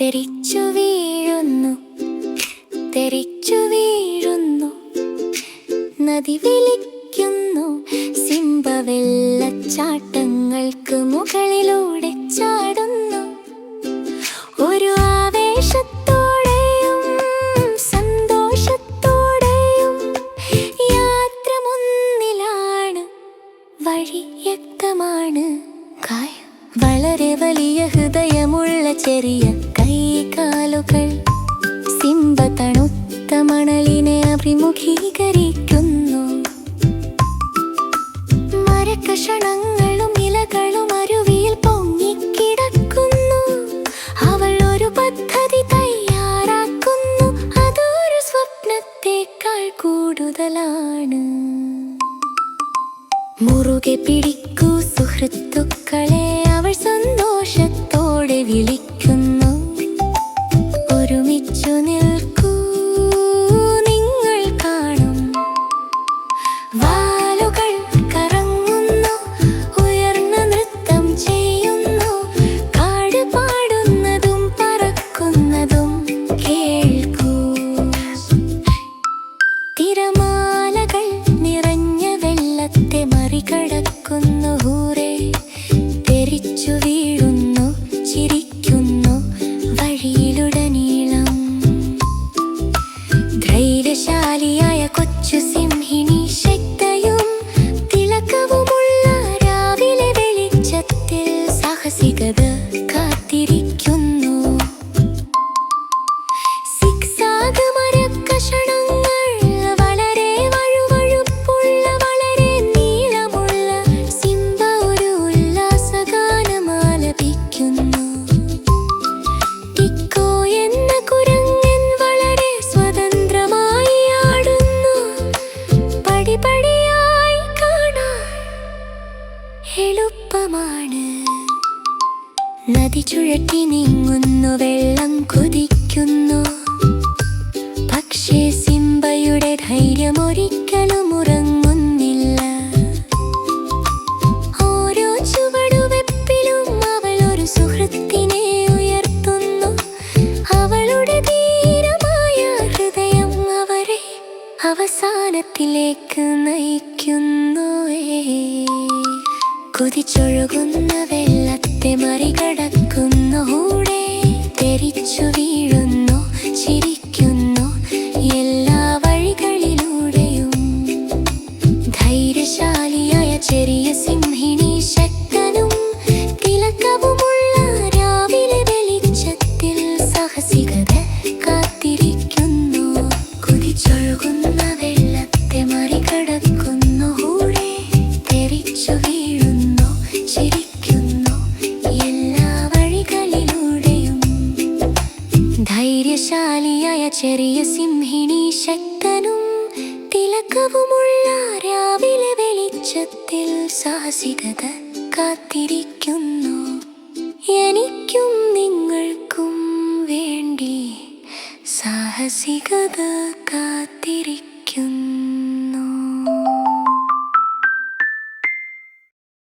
തെറിച്ചു വീഴുന്നു തെറിച്ചു വീഴുന്നു. നദി വിളിക്കുന്നു സിംബവെള്ളച്ചാട്ടങ്ങൾക്ക് മുകളിലൂടെ ചാടുന്നു. ഒരു കായ വളരെ വലിയ ഹൃദയമുള്ള ചെറിയ കൈകാലുകൾ സിംബ തണുത്ത മണലിനെ അഭിമുഖീകരിക്കുന്നു. മരക്കഷണങ്ങളും ഇലകളും അരുവിയിൽ പൊങ്ങിക്കിടക്കുന്നു. അവൾ ഒരു പദ്ധതി തയ്യാറാക്കുന്നു. അതൊരു സ്വപ്നത്തെക്കാൾ കൂടുതലാണ്. മുറുകെ പിടിക്കൂ സുഹൃത്തുക്കളെ. വെള്ളത്തെ എളുപ്പമാണ്. നദി ചുഴറ്റി നീങ്ങുന്നു വെള്ളം കുതിക്കുന്നു. പക്ഷേ സിംബയുടെ ധൈര്യം ഒരിക്കലും ഉറങ്ങുന്നില്ല. ഓരോ ചുവടുവെപ്പിലും അവൾ ഒരു സുഹൃത്തിനെ ഉയർത്തുന്നു. അവളുടെ ധീരമായ ഹൃദയം അവരെ അവസാനത്തിലേക്ക് നയിക്കുന്നു. കുതിച്ചൊഴുകുന്ന വെള്ളത്തെ മറികടക്കുന്ന ഹൂടെ തെരിച്ചു വീഴുന്നു ചെറിയ സിംഹിണി ശക്തനും തിളക്കവുമുള്ള രാവിലെ വെളിച്ചത്തിൽ സാഹസികത കാത്തിരിക്കുന്നു. എനിക്കും നിങ്ങൾക്കും വേണ്ടി സാഹസികത കാത്തിരിക്കുന്നു.